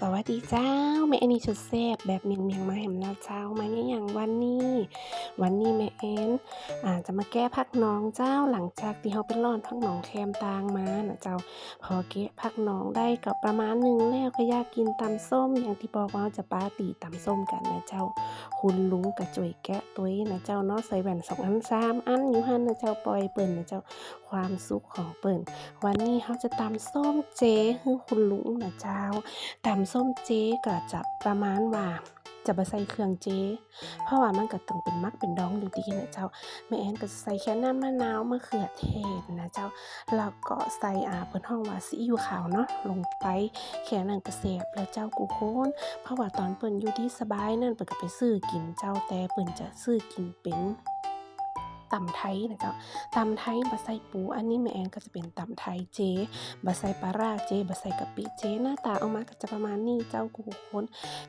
สวัสดีเจ้าแม่แอนนี่ชุดแซ่บแบบเมียงเมียงมาแหมลาวเจ้ามาเนี่ยอย่างวันนี้ วันนี้แม่แอนอ่าจะมาแก้พักน้องเจ้าหลังจากที่เขาเป็นร่อนพักน้องแคมตางมานะเจ้า พอแกะพักน้องได้กับประมาณหนึ่งแล้วก็อยากกินตำส้ม อย่างที่บอกว่าเราจะปาร์ตี้ตำส้มกันนะเจ้า คุณลุงกับจุ๋ยแกะตัวนี้นะเจ้าเนาะใส่แหวนสองอันสามอันอยู่หันนะเจ้าปล่อยเปิ่นนะเจ้าความสุขของเปิ่นวันนี้เขาจะตำส้มเจให้คุณลุงนะเจ้าตำส้มเจ๊ก็จะประมาณว่าจะบ่ใส่เครื่องเจ๊เพราะว่ามันก็ต้องเป็นมักเป็นดองอยู่ดีนะเจ้าแม่แอนก็จะใส่แค่น้ำมะนาวมะเขือเทศนะเจ้าแล้วก็ใส่อ่าเพิ่นห้องว่าซีอิ๊วขาวเนาะลงไปแค่นั้นก็แซ่บแล้วเจ้ากูโคนเพราะว่าตอนเปิ้นอยู่ที่สบายนั่นเปิ้นก็ไปซื้อกินเจ้าแต่เปิ้นจะซื้อกินเป็น ตำไทยนะเจ้าตำไทยบ่ใส่ปู อันนี้แม่แอนก็จะเป็นตำไทยเจบะใส่ปลาร้าเจบะใส่กะปิเจ หน้าตาออกมาก็จะประมาณนี้เจ้ากูคน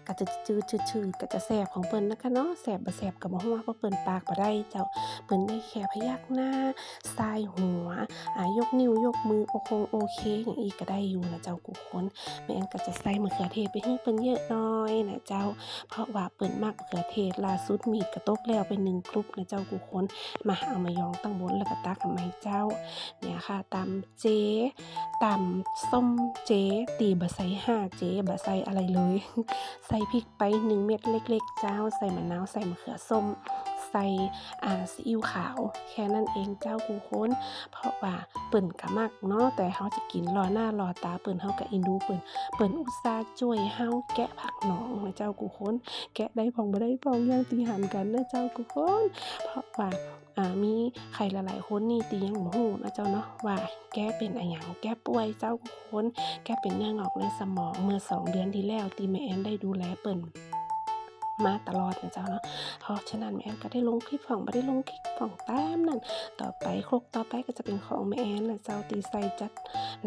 ก็จะจืดชืดๆก็จะแสบของเปิ้นนะคะเนาะแสบบ่แสบก็บ่ฮู้ว่าเพราะเปิ้นปากบ่ได้เจ้าเปิ้นได้แค่พยักหน้าสายหัวอายกนิ้วยกมือโอคงโอเคอย่างอีกก็ได้อยู่นะเจ้ากูคนแม่แอนก็จะใส่มะเขือเทศไปให้เปิ้นเยอะน่อยนะเจ้า เพราะว่าเปิ้นมักมะเขือเทศล่าสุดมีดกระตกแล้วไปหนึ่งกรุ๊ปนะเจ้ากูคนมาเอามายองตั้งบนแล้วก็ตักกับไม้เจ้า เนี่ยค่ะตำเจ๊ตำส้มเจ๊ตีบะไซห้าเจ๊บะไซอะไรเลย ใส่พริกไปหนึ่งเม็ดเล็ก ๆ เจ้า ใส่มะนาวใส่มะเขือส้ม ใส่อ่าซีอิ๊วขาว แค่นั้นเองเจ้ากูค้น เพราะว่าเปิ่นกะมักเนาะแต่เฮาจะกินรอหน้ารอตาเปิ่นเฮาก็อินดูเปิ่นเปิ่นอุตส่าห์ช่วยเฮาแกะผักหนองนะเจ้ากูค้น แกะได้พองบ่ได้พองย่างตีหันกันนะเจ้ากูค้น เพราะว่าอ่ามีใครหลายๆคนนี่ตียังบ่ฮู้นะเจ้าเนาะว่าแกเป็นอะหยังแกป่วยเจ้าคน แกเป็นเนื้องอกในสมองเมื่อ2เดือนที่แล้วที่แม่แอนได้ดูแลเปิ้น มาตลอดนะเจ้าเนาะเพราะฉะนั้นแม่แอนก็ได้ลงคลิปของบ่ได้ลงคลิปของตามนั่น ต่อไปครกต่อไปก็จะเป็นของแม่แอนนะเจ้าตีใส่จัด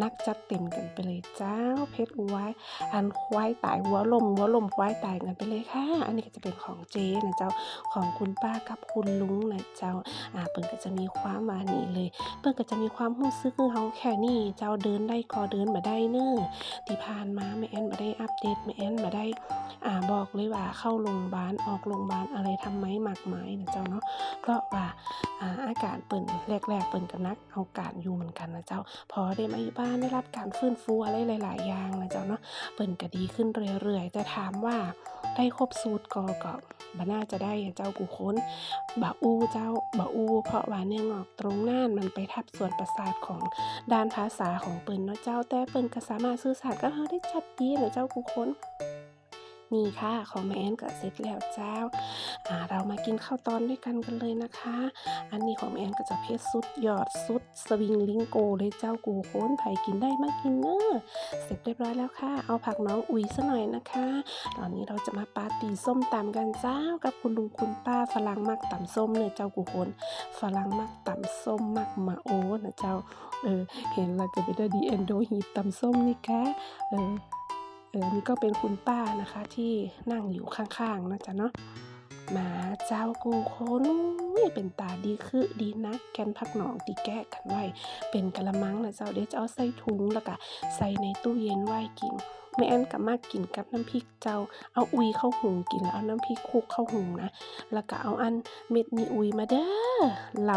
นักจัดเต็มกันไปเลยเจ้าเพชรไว้อันควายตายหัวลมหัวลมควายตายกันไปเลยค่ะ อันนี้ก็จะเป็นของเจนะเจ้าของคุณป้ากับคุณลุงนะเจ้าอ่าเปิ้นก็จะมีความว่านี่เลย เปิ้นก็จะมีความรู้สึกคือเฮาแค่นี้เจ้าเดินได้ก็เดินบ่ได้เน้อที่ผ่านมาแม่แอนบ่ได้อัปเดตแม่แอนบ่ได้อ่าบอกเลยว่าเข้าโรงพยาบาลออกโรงพยาบาลอะไรทำไหมมากมายนะเจ้าเนาะเพราะว่าอาการเปิ้นแรกๆเปิ้นก็นักเอาการอยู่เหมือนกันนะเจ้า พอได้มาอยู่บ้านได้รับการฟื้นฟูอะไรหลาย ๆ อย่างนะเจ้าเนาะเปิ้นก็ดีขึ้นเรื่อยๆ แต่ถามว่าได้ครบสูตรก็ก็บ่น่าจะได้เจ้ากูค้นบาอูเจ้าบาอูเพราะว่าเนื้องอกตรงน่านมันไปทับส่วนประสาทของด้านภาษาของเปิ้นเนาะเจ้าแต่เปิ้นก็สามารถสื่อสารกับเฮาได้ชัดเจนนะเจ้ากูค้น นี่ค่ะของแม่แอนก็เสร็จแล้วเจ้าอ่าเรามากินข้าวตอนด้วยกันกันเลยนะคะ อันนี้ของแม่แอนก็จะเพชรสุดยอดสุดสวิงลิงโกเลยเจ้ากูโค้นไผ่กินได้มากินเนอะเสร็จเรียบร้อยแล้วค่ะ เอาผักน้องอุ๋ยซะหน่อยนะคะ ตอนนี้เราจะมาปาร์ตี้ส้มตำกันเจ้ากับคุณลุงคุณป้าฝรั่งมักตำส้มเนี่ยเจ้ากูโคนฝรั่งมักตำส้มมักมาโอ้นะเจ้าเออเห็นแล้วก็ไปได้ดีเอนโดหีบตำส้มนี่คะเออ เออนี่ก็เป็นคุณป้านะคะที่นั่งอยู่ข้างๆนะจ๊ะเนาะหมาเจ้ากูโคนุ้ยเป็นตาดีคือดีนักแกนพักหนองตีแก้กันไว้เป็นกะละมังนะเจ้าเดี๋ยวจะเอาใส่ถุงแล้วก็ใส่ในตู้เย็นไว้กินแม่แอนก็มากกินกับน้ำพริกเจ้า เอาอุยเข้าหุงกินแล้วเอาน้ำพริกคลุกเข้าหุงนะ แล้วก็เอาอันเม็ดนีอุยมาเด้อหล